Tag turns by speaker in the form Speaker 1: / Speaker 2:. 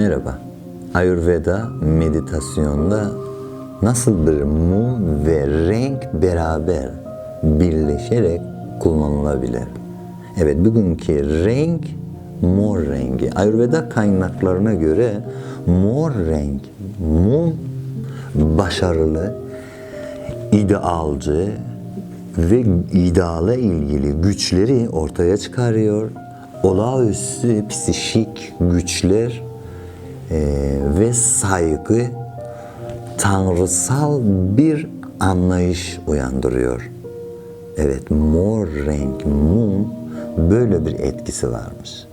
Speaker 1: Merhaba. Ayurveda meditasyonda nasıl bir mum ve renk beraber birleşerek kullanılabilir? Evet, bugünkü renk mor rengi. Ayurveda kaynaklarına göre mor renk, mum başarılı, idealci ve ideale ilgili güçleri ortaya çıkarıyor. Olağüstü psişik güçler ve saygı tanrısal bir anlayış uyandırıyor. Evet, mor renk mum böyle bir etkisi varmış.